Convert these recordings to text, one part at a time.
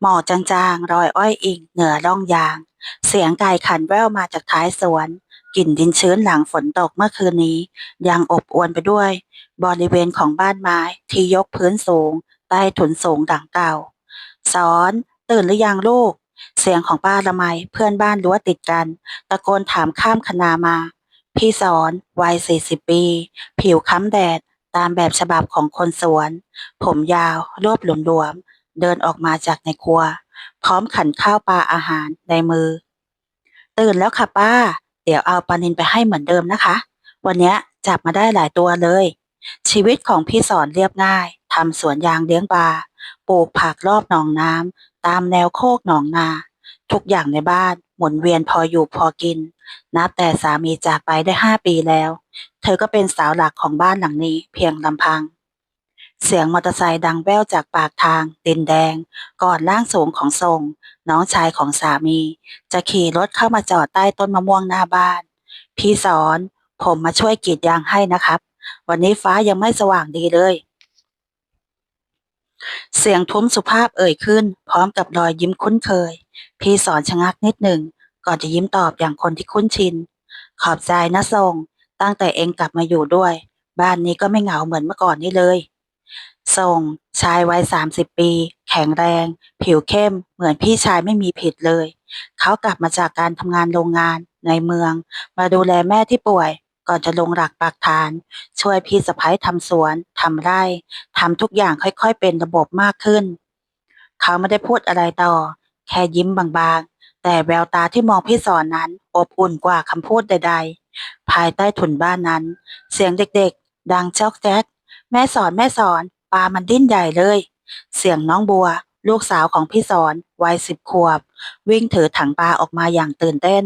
หมอกจางๆรอยอ้อยอิงเหนือร่องยาง เสียงไก่ขันแว่วมาจากท้ายสวน กลิ่นดินชื้นหลังฝนตกเมื่อคืนนี้ ยังอบอวนไปด้วย บริเวณของบ้านไม้ที่ยกพื้นสูง ใต้ถุนสูงดังเก่า สอนตื่นหรือยังลูก เสียงของป้าละไมเพื่อนบ้านรั้วติดกัน ตะโกนถามข้ามคณามา พี่สอนวัยสี่สิบปี ผิวค้ำแดดตามแบบฉบับของคนสวน ผมยาวรวบหลวมๆ เดินออกมาจากในครัว พร้อมขันข้าวปลาอาหารในมือ ตื่นแล้วค่ะป้า เดี๋ยวเอาปลานินไปให้เหมือนเดิมนะคะ วันนี้จับมาได้หลายตัวเลย ชีวิตของพี่สอนเรียบง่ายทำสวนยางเลี้ยงปลาปลูกผักรอบหนองน้ำตามแนวโคกหนองนา ทุกอย่างในบ้านหมุนเวียนพออยู่พอกิน นับแต่สามีจากไปได้ห้าปีแล้ว เธอก็เป็นสาวหลักของบ้านหลังนี้เพียงลำพัง เสียงมอเตอร์ไซค์ดังแว่วจากปากทาง ดินแดง ก่อนร่างสูงของทรง น้องชายของสามี จะขี่รถเข้ามาจอดใต้ต้นมะม่วงหน้าบ้าน พี่สอน ผมมาช่วยกรีดยางให้นะครับ วันนี้ฟ้ายังไม่สว่างดีเลย เสียงทุ้มสุภาพเอ่ยขึ้น พร้อมกับรอยยิ้มคุ้นเคย พี่สอนชะงักนิดหนึ่ง ก่อนจะยิ้มตอบอย่างคนที่คุ้นชิน ขอบใจนะทรง ตั้งแต่เองกลับมาอยู่ด้วย บ้านนี้ก็ไม่เหงาเหมือนเมื่อก่อนนี้เลย ทรง ชายวัยสามสิบปี แข็งแรง ผิวเข้ม เหมือนพี่ชายไม่มีผิดเลย เขากลับมาจากการทำงานโรงงานในเมือง มาดูแลแม่ที่ป่วย ก่อนจะลงหลักปักฐาน ช่วยพี่สะพ้ยทำสวนทำไร่ทำทุกอย่างค่อยๆ เป็นระบบมากขึ้น เขาไม่ได้พูดอะไรต่อ แค่ยิ้มบางๆ แต่แววตาที่มองพี่สอนนั้น อบอุ่นกว่าคำพูดใด ๆ ภายใต้ถุนบ้านนั้น เสียงเด็กๆ ดังจอกแจ๊กแม่สอนแม่สอน ปลามันดิ้นใหญ่เลย เสียงน้องบัว ลูกสาวของพี่สอนวัยสิบขวบ วิ่งถือถังปลาออกมาอย่างตื่นเต้น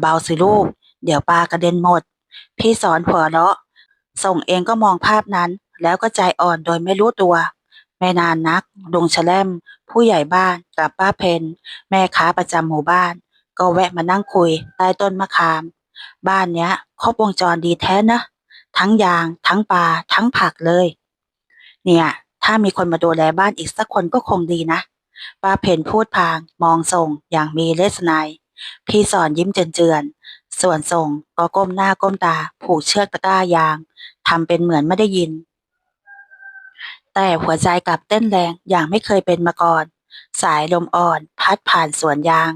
เบาๆสิลูก เดี๋ยวปลากระเด็นหมด พี่สอนหัวเราะ ส่งเองก็มองภาพนั้น แล้วก็ใจอ่อนโดยไม่รู้ตัว ไม่นานนักลุงแชล่ม ผู้ใหญ่บ้านกับป้าเพนแม่ค้าประจำหมู่บ้าน ก็แวะมานั่งคุยใต้ต้นมะขาม บ้านเนี้ยครบวงจรดีแท้นะ ทั้งยาง ทั้งปลาทั้งผักเลย เนี่ย ถ้ามีคนมาดูแลบ้านอีกสักคนก็คงดีนะ ป้าเพนพูดพางมองส่งอย่างมีเลสไนยพี่สอนยิ้มเจือนๆ ส่วนส่งก็ก้มหน้าก้มตา ผูกเชือกตะกร้ายางทำเป็นเหมือนไม่ได้ยิน แต่หัวใจกลับเต้นแรงอย่างไม่เคยเป็นมาก่อน สายลมอ่อน พัดผ่านสวนยาง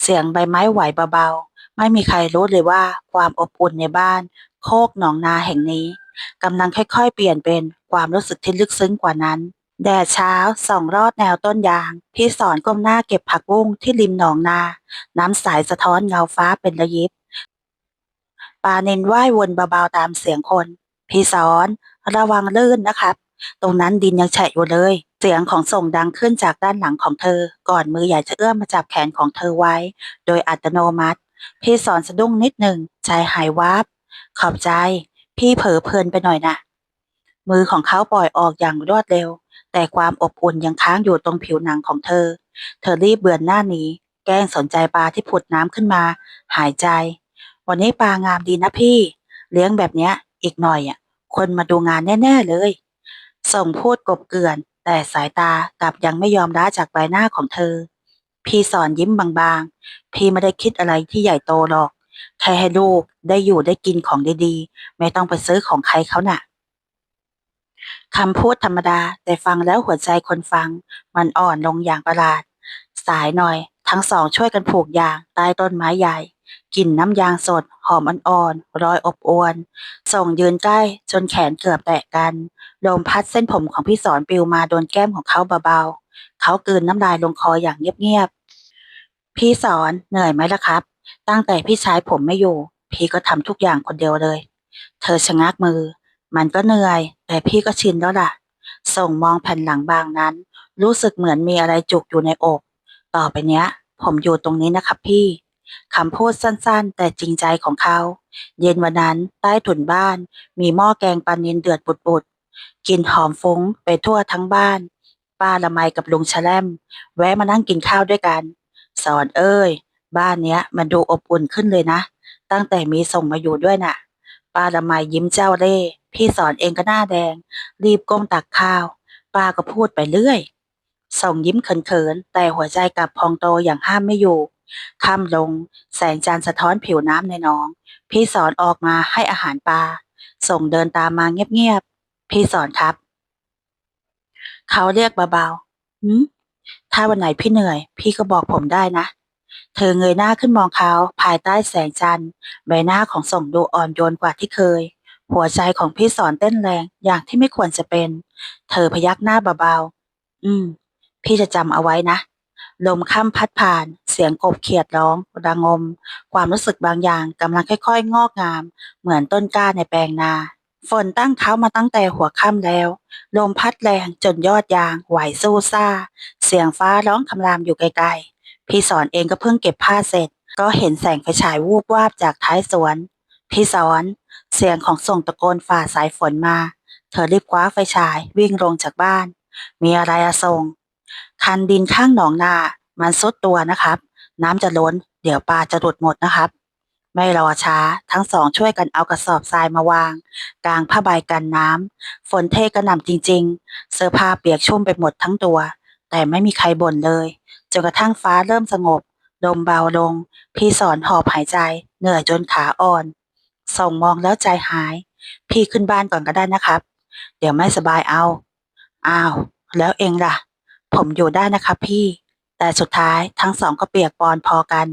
เสียงใบไม้ไหวเบาๆ ไม่มีใครรู้เลยว่าความอบอุ่นในบ้าน โคกหนองนาแห่งนี้กำลังค่อยๆ เปลี่ยนเป็นความรู้สึกที่ลึกซึ้งกว่านั้น แดดเช้าส่องรอดแนวต้นยาง พี่สอนก้มหน้าเก็บผักบุ้งที่ริมหนองนา น้ำใสสะท้อนเงาฟ้าเป็นระยิบปลาเนินว่ายวนเบาๆตามเสียงคน พี่สอนระวังลื่นนะครับ ตรงนั้นดินยังแฉะอยู่เลย เสียงของส่งดังขึ้นจากด้านหลังของเธอ ก่อนมือใหญ่จะเอื้อมมาจับแขนของเธอไว้ โดยอัตโนมัติ พี่สอนสะดุ้งนิดหนึ่งใจหายวับ ขอบใจ พี่เผลอเพลินไปหน่อยนะมือของเขาปล่อยออกอย่างรวดเร็ว แต่ความอบอุ่นยังค้างอยู่ตรงผิวหนังของเธอ เธอรีบเบือนหน้านี้ แกล้งสนใจปลาที่ผุดน้ำขึ้นมา หายใจ วันนี้ปลางามดีนะพี่ เลี้ยงแบบเนี้ย อีกหน่อยอะ คนมาดูงานแน่ ๆเลย ส่งพูดกบเกลื่อน แต่สายตากลับยังไม่ยอมล้าจากใบหน้าของเธอ พี่สอนยิ้มบางๆ พี่ไม่ได้คิดอะไรที่ใหญ่โตหรอก แค่ให้ลูกได้อยู่ได้กินของดีๆ ไม่ต้องไปซื้อของใครเขาน่ะคำพูดธรรมดาแต่ฟังแล้วหัวใจคนฟัง มันอ่อนลงอย่างประหลาด สายหน่อย ทั้งสองช่วยกันผูกยางใต้ต้นไม้ใหญ่กลิ่นน้ำยางสด หอมอ่อนๆรอยอบอวน ส่งยืนใกล้จนแขนเกือบแตะกันลมพัดเส้นผมของพี่สอนปลิวมาโดนแก้มของเขาเบาๆ เขากืนน้ำลายลงคออย่างเงียบๆ พี่สอนเหนื่อยไหมล่ะครับ ตั้งแต่พี่ชายผมไม่อยู่ พี่ก็ทำทุกอย่างคนเดียวเลย เธอชะงักมือ มันก็เหนื่อย แต่พี่ก็ชินแล้วล่ะ ส่งมองแผ่นหลังบางนั้น รู้สึกเหมือนมีอะไรจุกอยู่ในอก ต่อไปเนี้ย ผมอยู่ตรงนี้นะครับพี่คำพูดสั้นๆ แต่จริงใจของเขา เย็นวันนั้นใต้ถุนบ้าน มีหม้อแกงปลานินเดือดปุดๆกลิ่นหอมฟุ้งไปทั่วทั้งบ้าน ป้าละไมกับลุงชะแลมแวะมานั่งกินข้าวด้วยกัน สอนเอ้ย บ้านเนี้ย มันดูอบอุ่นขึ้นเลยนะ ตั้งแต่มีส่งมาอยู่ด้วยน่ะ ป้าละไมยิ้มเจ้าเล่พี่สอนเองก็หน้าแดง รีบก้มตักข้าว ป้าก็พูดไปเรื่อย ส่งยิ้มเขินๆ แต่หัวใจกลับพองโตอย่างห้ามไม่อยู่ค่ำลง แสงจันทร์สะท้อนผิวน้ำในหนอง พี่สอนออกมาให้อาหารปลา ส่งเดินตามมาเงียบๆ พี่สอนครับ เขาเรียกเบาๆหืม ถ้าวันไหนพี่เหนื่อย พี่ก็บอกผมได้นะ เธอเงยหน้าขึ้นมองเขาภายใต้แสงจันทร์ ใบหน้าของส่งดูอ่อนโยนกว่าที่เคย หัวใจของพี่สอนเต้นแรงอย่างที่ไม่ควรจะเป็น เธอพยักหน้าเบาๆ อืม พี่จะจำเอาไว้นะ ลมค่ำพัดผ่าน เสียงกบเขียดร้องระงม ความรู้สึกบางอย่างกำลังค่อยๆ งอกงาม เหมือนต้นกล้าในแปลงนา ฝนตั้งเขามาตั้งแต่หัวค่ำแล้ว ลมพัดแรงจนยอดยางไหวสู้ซ่า เสียงฟ้าร้องคำรามอยู่ไกลๆ พี่สอนเองก็เพิ่งเก็บผ้าเสร็จ ก็เห็นแสงไฟฉายวูบวาบจากท้ายสวน พี่สอน เสียงของส่งตะโกนฝ่าสายฝนมา เธอรีบคว้าไฟฉายวิ่งลงจากบ้าน มีอะไรอะส่ง คันดินข้างหนองนา มันซุดตัวนะครับ น้ำจะล้น เดี๋ยวปลาจะหลุดหมดนะครับ ไม่รอช้า ทั้งสองช่วยกันเอากระสอบทรายมาวาง กลางผ้าใบกันน้ำฝนเทกระหน่ำจริง ๆ เสื้อผ้าเปียกชุ่มไปหมดทั้งตัว แต่ไม่มีใครบ่นเลยจนกระทั่งฟ้าเริ่มสงบลมเบาลง พี่สอนหอบหายใจ เหนื่อยจนขาอ่อน ส่งมองแล้วใจหาย พี่ขึ้นบ้านก่อนก็ได้นะครับ เดี๋ยวไม่สบายเอา อ้าว แล้วเองล่ะ ผมอยู่ได้นะครับพี่ แต่สุดท้ายทั้งสองก็เปียกปอนพอกัน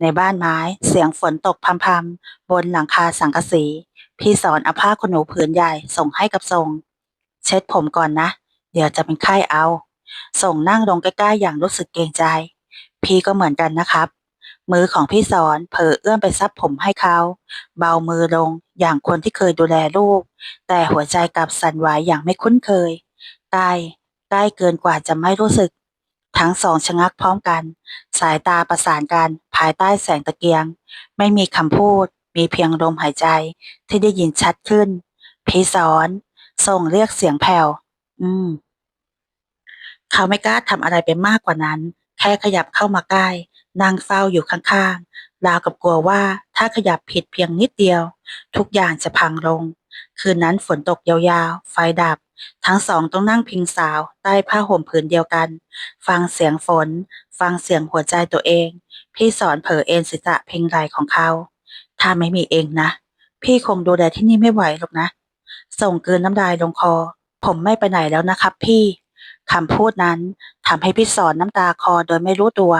ในบ้านไม้เสียงฝนตกพำๆบนหลังคาสังกะสี พี่สอนเอาผ้าขนหนูผืนใหญ่ส่งให้กับทรง เช็ดผมก่อนนะ เดี๋ยวจะเป็นไข้เอาส่งนั่งลงใกล้ๆอย่างรู้สึกเกรงใจ พี่ก็เหมือนกันนะครับ มือของพี่สอนเผลอเอื้อมไปซับผมให้เขา เบามือลงอย่างคนที่เคยดูแลลูก แต่หัวใจกลับสั่นไหวอย่างไม่คุ้นเคยใกล้ใกล้เกินกว่าจะไม่รู้สึก ทั้งสองชะงักพร้อมกัน สายตาประสานกันภายใต้แสงตะเกียง ไม่มีคำพูด มีเพียงลมหายใจที่ได้ยินชัดขึ้น พีสอนส่งเรียกเสียงแผ่ว อืม เขาไม่กล้าทำอะไรไปมากกว่านั้น แค่ขยับเข้ามาใกล้นั่งเฝ้าอยู่ข้างๆ ราวกับกลัวว่าถ้าขยับผิดเพียงนิดเดียว ทุกอย่างจะพังลง คืนนั้นฝนตกยาวๆ ไฟดับ ทั้งสองต้องนั่งพิงสาวใต้ผ้าห่มผืนเดียวกัน ฟังเสียงฝน ฟังเสียงหัวใจตัวเอง พี่สอนเผอเอ็นศีรษะพิงไหล่ของเขา ถ้าไม่มีเองนะ พี่คงดูแลที่นี่ไม่ไหวหรอกนะ ส่งกลืนน้ำลายลงคอ ผมไม่ไปไหนแล้วนะครับพี่คำพูดนั้นทำให้พี่สอนน้ำตาคลอโดยไม่รู้ตัว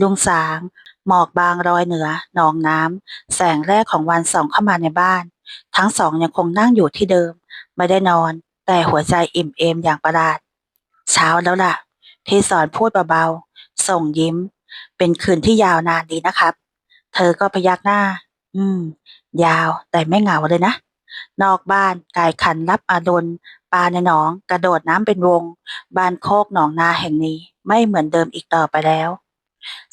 ลุงสาง หมอกบางรอยเหนือหนองน้ำแสงแรกของวันส่องเข้ามาในบ้าน ทั้งสองยังคงนั่งอยู่ที่เดิม ไม่ได้นอน แต่หัวใจอิ่มเอมอย่างประหลาด เช้าแล้วล่ะพี่สอนพูดเบาๆ ส่งยิ้ม เป็นคืนที่ยาวนานดีนะครับ เธอก็พยักหน้า อืม ยาวแต่ไม่เหงาเลยนะ นอกบ้านกายขันรับอาดลปลาในหนอง กระโดดน้ำเป็นวง บ้านโคกหนองนาแห่งนี้ไม่เหมือนเดิมอีกต่อไปแล้ว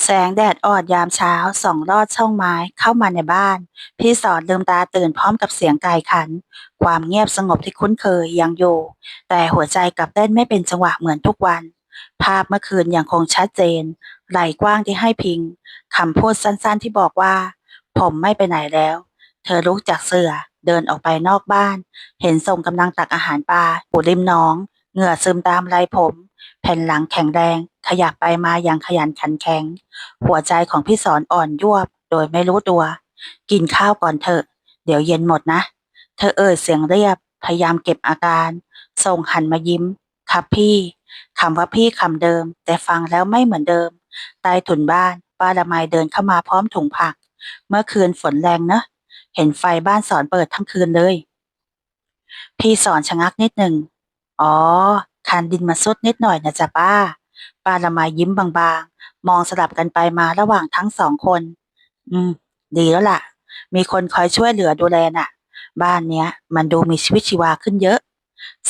แสงแดดออนยามเช้าส่องลอดช่องไม้เข้ามาในบ้าน พี่สอนลืมตาตื่นพร้อมกับเสียงไก่ขัน ความเงียบสงบที่คุ้นเคยยังอยู่ แต่หัวใจกลับเต้นไม่เป็นจังหวะเหมือนทุกวัน ภาพเมื่อคืนยังคงชัดเจน ไหลกว้างที่ให้พิงคำพูดสั้นๆที่บอกว่า ผมไม่ไปไหนแล้ว เธอลุกจากเสื่อเดินออกไปนอกบ้าน เห็นส่งกำลังตักอาหารปลาอยู่ริมหนอง เหงื่อซึมตามไหลผม แผ่นหลังแข็งแรง ขยับไปมาอย่างขยันขันแข็ง หัวใจของพี่สอนอ่อนยวบ โดยไม่รู้ตัว กินข้าวก่อนเถอะ เดี๋ยวเย็นหมดนะ เธอเอ่ยเสียงเรียบ พยายามเก็บอาการส่งหันมายิ้ม ครับพี่ คำว่าพี่คำเดิม แต่ฟังแล้วไม่เหมือนเดิม ใต้ถุนบ้านป้าละไมเดินเข้ามาพร้อมถุงผัก เมื่อคืนฝนแรงเนอะเห็นไฟบ้านสอนเปิดทั้งคืนเลย พี่สอนชะงักนิดหนึ่ง อ๋อ คันดินมาซดนิดหน่อยนะจ๊ะป้า ป้าละไมยิ้มบางๆ มองสลับกันไปมาระหว่างทั้งสองคน อืม ดีแล้วล่ะ มีคนคอยช่วยเหลือดูแลน่ะ บ้านเนี้ย มันดูมีชีวิตชีวาขึ้นเยอะ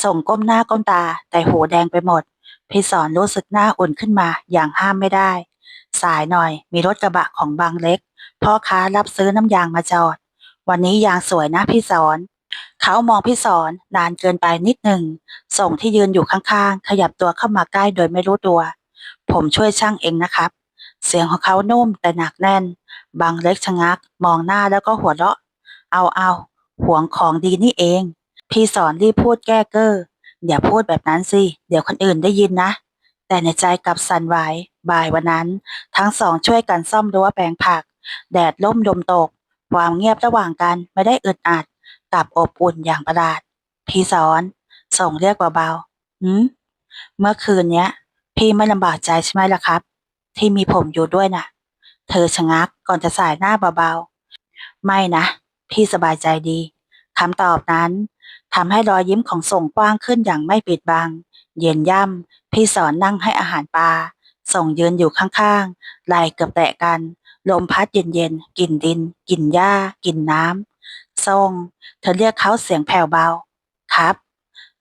ส่งก้มหน้าก้มตา แต่หูแดงไปหมด พี่สอนรู้สึกหน้าอุ่นขึ้นมาอย่างห้ามไม่ได้ สายหน่อยมีรถกระบะของบางเล็กพ่อค้ารับซื้อน้ำยางมาจอด วันนี้ยางสวยนะพี่สอน เขามองพี่สอนนานเกินไปนิดหนึ่ง ส่งที่ยืนอยู่ข้างๆ ขยับตัวเข้ามาใกล้โดยไม่รู้ตัว ผมช่วยช่างเองนะครับ เสียงของเขานุ่มแต่หนักแน่น บางเล็กชะงัก มองหน้าแล้วก็หัวเราะ เอาเอาหวงของดีนี่เอง พี่สอนรีบพูดแก้เก้ออย่าพูดแบบนั้นสิ เดี๋ยวคนอื่นได้ยินนะ แต่ในใจกลับสั่นไหวบ่ายวันนั้น ทั้งสองช่วยกันซ่อมรั้วแปลงผัก แดดล่มลมตก ความเงียบระหว่างกันไม่ได้อึดอัด กับอบอุ่นอย่างประหลาด พี่สอนส่งเรียกเบาๆหืมเมื่อคืนเนี้ย พี่ไม่ลำบากใจใช่ไหมล่ะครับ ที่มีผมอยู่ด้วยน่ะ เธอชะงักก่อนจะสายหน้าเบาๆ ไม่นะ พี่สบายใจดีคำตอบนั้นทำให้รอยยิ้มของส่งกว้างขึ้นอย่างไม่ปิดบัง เย็นย่ำพี่สอนนั่งให้อาหารปลา ส่งยืนอยู่ข้างๆไหล่เกือบแตะกัน ลมพัดเย็นๆกลิ่นดินกลิ่นหญ้ากลิ่นน้ำส่งเธอเรียกเขาเสียงแผ่วเบา ครับ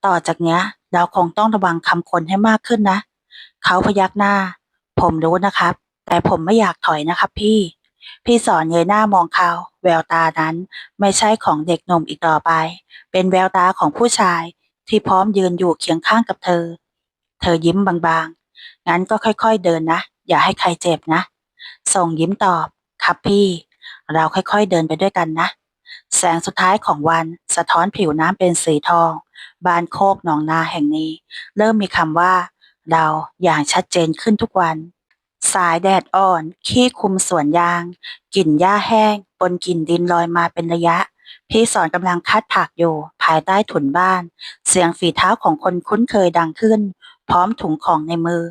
ต่อจากเนี้ย เราคงต้องระวังคำคนให้มากขึ้นนะ เขาพยักหน้า ผมรู้นะครับ แต่ผมไม่อยากถอยนะครับพี่ พี่สอนเงยหน้ามองเขา แววตานั้นไม่ใช่ของเด็กหนุ่มอีกต่อไป เป็นแววตาของผู้ชายที่พร้อมยืนอยู่เคียงข้างกับเธอ เธอยิ้มบางๆ งั้นก็ค่อยๆเดินนะ อย่าให้ใครเจ็บนะ ส่งยิ้มตอบ ครับพี่ เราค่อยๆเดินไปด้วยกันนะ แสงสุดท้ายของวันสะท้อนผิวน้ำเป็นสีทอง บานโคกหนองนาแห่งนี้ เริ่มมีคำว่าเราอย่างชัดเจนขึ้นทุกวัน สายแดดอ่อน ขี้คุมสวนยาง กลิ่นหญ้าแห้งปนกลิ่นดินลอยมาเป็นระยะ พี่สอนกำลังคัดผักอยู่ ภายใต้ถุนบ้าน เสียงฝีเท้าของคนคุ้นเคยดังขึ้น พร้อมถุงของในมือ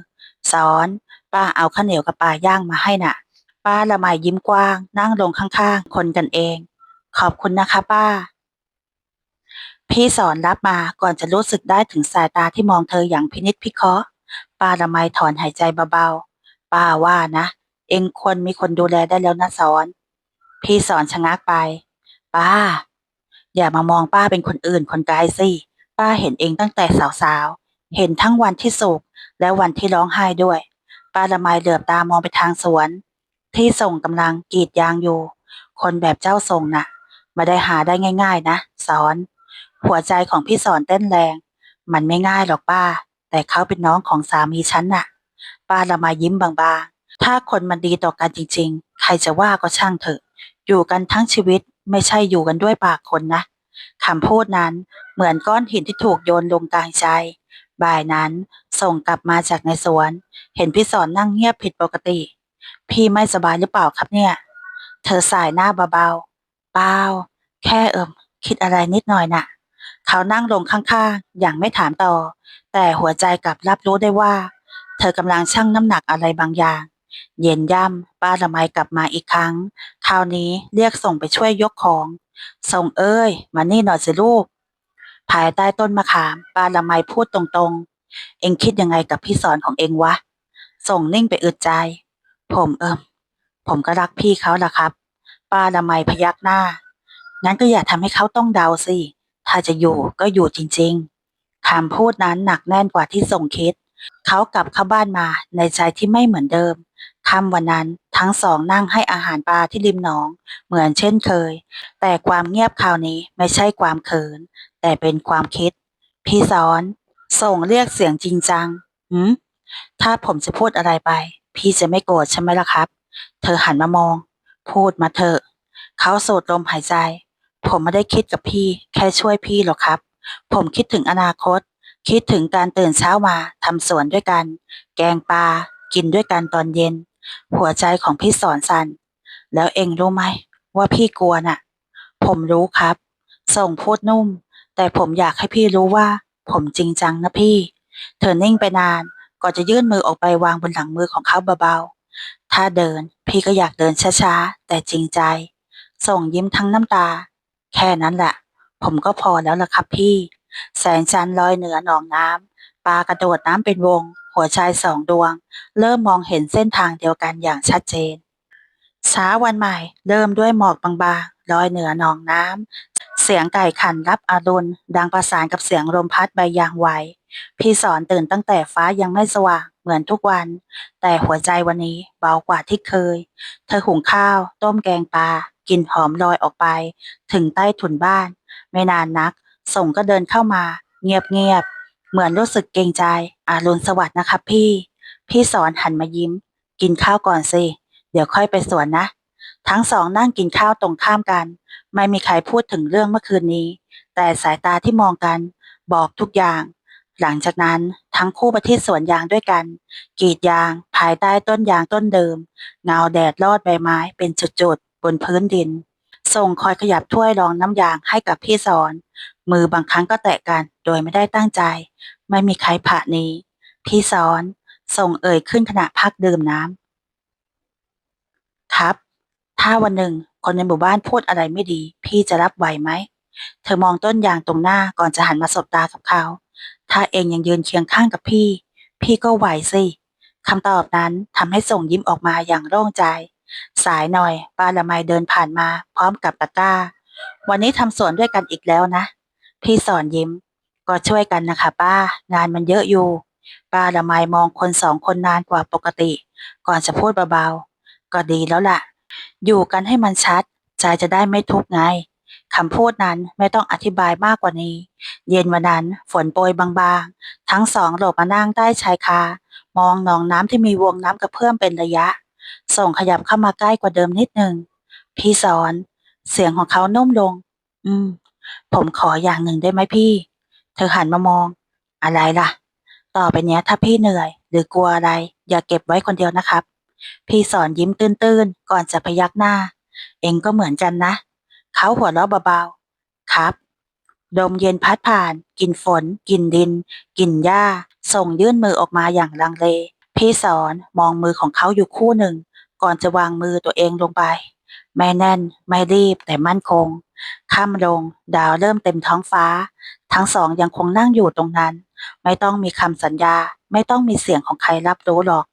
สอน ป้าเอาข้าวเหนียวกับปลาย่างมาให้น่ะ ป้าละไมยิ้มกว้าง นั่งลงข้างๆ คนกันเอง ขอบคุณนะคะป้า พี่สอนรับมาก่อนจะรู้สึกได้ถึงสายตาที่มองเธออย่างพินิจพิเคราะห์ ป้าละไมถอนหายใจเบาๆ ป้าว่านะ เองควรมีคนดูแลได้แล้วนะสอน พี่สอนชะงักไป ป้า อย่ามามองป้าเป็นคนอื่นคนไกลสิ ป้าเห็นเองตั้งแต่สาวๆ เห็นทั้งวันที่สุขและวันที่ร้องไห้ด้วย ป้าละไมเหลือบตามองไปทางสวน ที่ส่งกำลังกรีดยางอยู่ คนแบบเจ้าทรงน่ะ ไม่ได้หาได้ง่าย ๆ นะสอน หัวใจของพี่สอนเต้นแรง มันไม่ง่ายหรอกป้า แต่เขาเป็นน้องของสามีฉันน่ะ ป้าละมายิ้มบางๆ ถ้าคนมันดีต่อกันจริง ๆ ใครจะว่าก็ช่างเถอะ อยู่กันทั้งชีวิตไม่ใช่อยู่กันด้วยปากคนนะคำพูดนั้นเหมือนก้อนหินที่ถูกโยนลงกลางใจ บ่ายนั้นส่งกลับมาจากในสวน เห็นพี่สอนนั่งเงียบผิดปกติ พี่ไม่สบายหรือเปล่าครับเนี่ย เธอสายหน้าเบาๆ เปล่า แค่เอิมคิดอะไรนิดหน่อยน่ะ เขานั่งลงข้างๆ อย่างไม่ถามต่อ แต่หัวใจกลับรับรู้ได้ว่า เธอกำลังชั่งน้ำหนักอะไรบางอย่าง เย็นย่ำป้าละไมกลับมาอีกครั้ง คราวนี้เรียกส่งไปช่วยยกของ ส่งเอ้ย มานี่หน่อยสิลูก ภายใต้ต้นมะขาม ป้าละไมพูดตรงๆ เอ็งคิดยังไงกับพี่สอนของเอ็งวะ ส่งนิ่งไปอึดใจ ผมเอิมผมก็รักพี่เขาล่ะครับ ป้าละไมพยักหน้า งั้นก็อย่าทำให้เขาต้องเดาสิ ถ้าจะอยู่ก็อยู่จริงๆคำพูดนั้นหนักแน่นกว่าที่ส่งคิด เขากลับเข้าบ้านมาในใจที่ไม่เหมือนเดิมค่ำวันนั้นทั้งสองนั่งให้อาหารปลาที่ริมหนอง เหมือนเช่นเคย แต่ความเงียบคราวนี้ไม่ใช่ความเขิน แต่เป็นความคิด พี่สอน ส่งเรียกเสียงจริงจังหืมถ้าผมจะพูดอะไรไป พี่จะไม่โกรธใช่ไหมล่ะครับ เธอหันมามอง พูดมาเถอะ เขาสูดลมหายใจ ผมไม่ได้คิดกับพี่ แค่ช่วยพี่หรอกครับ ผมคิดถึงอนาคต คิดถึงการตื่นเช้ามาทำสวนด้วยกัน แกงปลา กินด้วยกันตอนเย็น หัวใจของพี่สอนสัน แล้วเองรู้ไหม ว่าพี่กลัวน่ะ ผมรู้ครับ ส่งพูดนุ่ม แต่ผมอยากให้พี่รู้ว่า ผมจริงจังนะพี่ เธอนิ่งไปนานก่อนจะยื่นมือออกไปวางบนหลังมือของเขาเบาๆ ถ้าเดินพี่ก็อยากเดินช้าๆ แต่จริงใจ ส่งยิ้มทั้งน้ำตา แค่นั้นแหละ ผมก็พอแล้วล่ะครับพี่ แสงจันทร์ลอยเหนือหนองน้ำปลากระโดดน้ำเป็นวง หัวใจสองดวง เริ่มมองเห็นเส้นทางเดียวกันอย่างชัดเจนเช้าวันใหม่ เริ่มด้วยหมอกบางๆลอยเหนือหนองน้ำเสียงไก่ขันรับอารุณดังประสานกับเสียงลมพัดใบยางไหวพี่สอนตื่นตั้งแต่ฟ้ายังไม่สว่างเหมือนทุกวัน แต่หัวใจวันนี้เบากว่าที่เคย เธอหุงข้าว ต้มแกงปลา กลิ่นหอมลอยออกไป ถึงใต้ถุนบ้าน ไม่นานนัก ส่งก็เดินเข้ามา เงียบๆเหมือนรู้สึกเกรงใจ อารุณสวัสดิ์นะครับพี่ พี่สอนหันมายิ้ม กินข้าวก่อนสิ เดี๋ยวค่อยไปสวนนะ ทั้งสองนั่งกินข้าวตรงข้ามกัน ไม่มีใครพูดถึงเรื่องเมื่อคืนนี้ แต่สายตาที่มองกัน บอกทุกอย่าง หลังจากนั้นทั้งคู่ไปที่สวนยางด้วยกัน กรีดยาง ภายใต้ต้นยางต้นเดิม เงาแดดลอดใบไม้เป็นจุดๆ บนพื้นดินส่งคอยขยับถ้วยรองน้ำยางให้กับพี่สอน มือบางครั้งก็แตะกันโดยไม่ได้ตั้งใจ ไม่มีใครผ่านี้ พี่สอนส่งเอ่ยขึ้นขณะพักดื่มน้ำครับ ถ้าวันหนึ่งคนในหมู่บ้านพูดอะไรไม่ดี พี่จะรับไหวไหม เธอมองต้นยางตรงหน้าก่อนจะหันมาสบตากับเขา ถ้าเองยังยืนเคียงข้างกับพี่ พี่ก็ไหวสิคำตอบนั้นทำให้ส่งยิ้มออกมาอย่างโล่งใจ สายหน่อย ป้าละไมเดินผ่านมา พร้อมกับตะกร้า วันนี้ทำสวนด้วยกันอีกแล้วนะ พี่สอนยิ้ม ก็ช่วยกันนะคะ ป้า งานมันเยอะอยู่ ป้าละไมมองคนสองคนนานกว่าปกติ ก่อนจะพูดเบาๆ ก็ดีแล้วล่ะ อยู่กันให้มันชัด ใจจะได้ไม่ทุกข์ไงคำพูดนั้นไม่ต้องอธิบายมากกว่านี้ เย็นวันนั้นฝนโปรยบางๆ ทั้งสองหลบมานั่งใต้ชายคา มองหนองน้ำที่มีวงน้ำกระเพื่อมเป็นระยะ ส่งขยับเข้ามาใกล้กว่าเดิมนิดหนึ่งพี่สอน เสียงของเขานุ่มลง อืม ผมขออย่างหนึ่งได้ไหมพี่ เธอหันมามอง อะไรล่ะ ต่อไปเนี้ยถ้าพี่เหนื่อย หรือกลัวอะไร อย่าเก็บไว้คนเดียวนะครับ พี่สอนยิ้มตื้นๆ ก่อนจะพยักหน้า เองก็เหมือนกันนะ เขาหัวเราะเบาๆ ครับ ลมเย็นพัดผ่านกลิ่นฝนกลิ่นดินกลิ่นหญ้า ส่งยื่นมือออกมาอย่างลังเล พี่สอนมองมือของเขาอยู่คู่หนึ่ง ก่อนจะวางมือตัวเองลงไป ไม่แน่น ไม่รีบแต่มั่นคงค่ำลง ดาวเริ่มเต็มท้องฟ้า ทั้งสองยังคงนั่งอยู่ตรงนั้น ไม่ต้องมีคำสัญญา ไม่ต้องมีเสียงของใครรับรู้หรอก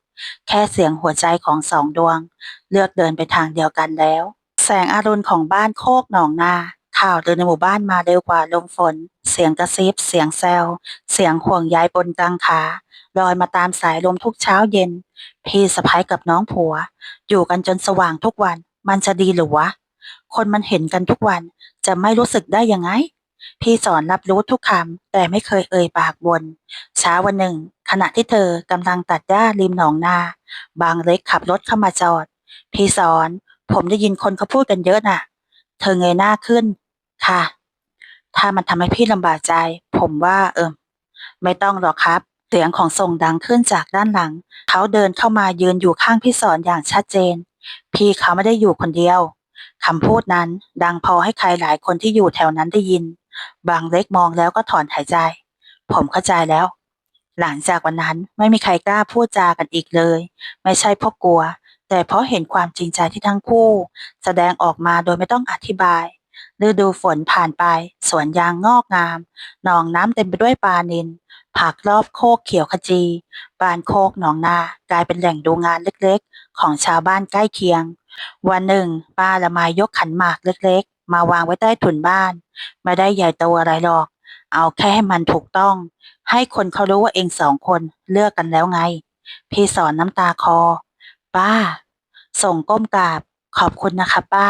แค่เสียงหัวใจของสองดวง เลือกเดินไปทางเดียวกันแล้ว แสงอรุณของบ้านโคกหนองนาข่าวเดินในหมู่บ้านมาเร็วกว่าลมฝน เสียงกระซิบ เสียงแซว เสียงห่วงใยบนกลางขาลอยมาตามสายลมทุกเช้าเย็น พี่สะพ้ยกับน้องผัว อยู่กันจนสว่างทุกวัน มันจะดีหรือวะ คนมันเห็นกันทุกวันจะไม่รู้สึกได้ยังไง พี่สอนรับรู้ทุกคำแต่ไม่เคยเอ่ยปากบนเช้าวันหนึ่ง ขณะที่เธอกำลังตัดหญ้าริมหนองนา บางเล็กขับรถเข้ามาจอด พี่สอนผมได้ยินคนเขาพูดกันเยอะน่ะ เธอเงยหน้าขึ้น ค่ะ ถ้ามันทำให้พี่ลำบากใจ ผมว่าเอิมไม่ต้องหรอกครับ เสียงของส่งดังขึ้นจากด้านหลัง เขาเดินเข้ามายืนอยู่ข้างพี่สอนอย่างชัดเจน พี่เขาไม่ได้อยู่คนเดียวคำพูดนั้นดังพอให้ใครหลายคนที่อยู่แถวนั้นได้ยิน บางเล็กมองแล้วก็ถอนหายใจ ผมเข้าใจแล้ว หลังจากวันนั้นไม่มีใครกล้าพูดจากันอีกเลย ไม่ใช่เพราะกลัว แต่เพราะเห็นความจริงใจที่ทั้งคู่ แสดงออกมาโดยไม่ต้องอธิบายฤดูฝนผ่านไป สวนยางงอกงามหนองน้ำเต็มไปด้วยปลานิล ผักรอบโคกเขียวขจีบ้านโคกหนองนากลายเป็นแหล่งดูงานเล็กๆ ของชาวบ้านใกล้เคียง วันหนึ่ง ป้าละไมายกขันหมากเล็กๆ มาวางไว้ใต้ถุนบ้าน ไม่ได้ใหญ่โตอะไรหรอก เอาแค่ให้มันถูกต้อง ให้คนเขารู้ว่าเองสองคนเลือกกันแล้วไง พี่สอนน้ำตาคอ ป้า ส่งก้มกราบ ขอบคุณนะคะป้า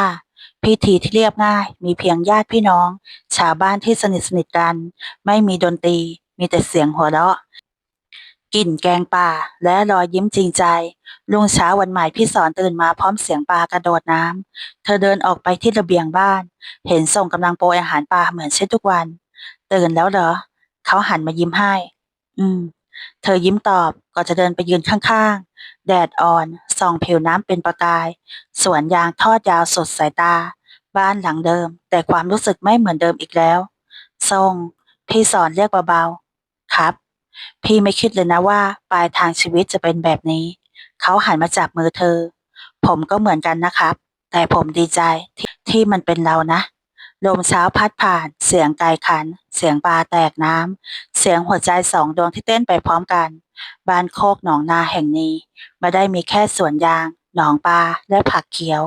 พิธีที่เรียบง่าย มีเพียงญาติพี่น้อง ชาวบ้านที่สนิทสนิทกัน ไม่มีดนตรี มีแต่เสียงหัวเราะกลิ่นแกงป่า และรอยยิ้มจริงใจ ลุงเช้าวันใหม่พี่สอนตื่นมาพร้อมเสียงปลากระโดดน้ำ เธอเดินออกไปที่ระเบียงบ้าน เห็นส่งกำลังโปรยอาหารปลาเหมือนเช่นทุกวัน ตื่นแล้วเหรอ เขาหันมายิ้มให้ อืม เธอยิ้มตอบก่อนจะเดินไปยืนข้างๆ แดดอ่อน ส่องผิวน้ำเป็นประกาย สวนยางทอดยาวสดสายตา บ้านหลังเดิม แต่ความรู้สึกไม่เหมือนเดิมอีกแล้ว ทรง พี่สอนเรียกเบาๆ ครับ พี่ไม่คิดเลยนะว่า ปลายทางชีวิตจะเป็นแบบนี้ เขาหันมาจับมือเธอ ผมก็เหมือนกันนะครับ แต่ผมดีใจที่ที่มันเป็นเรานะ ลมเช้าพัดผ่าน เสียงไก่ขัน เสียงปลาแตกน้ำ เสียงหัวใจสองดวงที่เต้นไปพร้อมกัน บ้านโคกหนองนาแห่งนี้ไม่ได้มีแค่สวนยาง หนองปลาและผักเขียว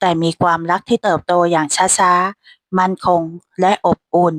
แต่มีความรักที่เติบโตอย่างช้าๆ มั่นคงและอบอุ่น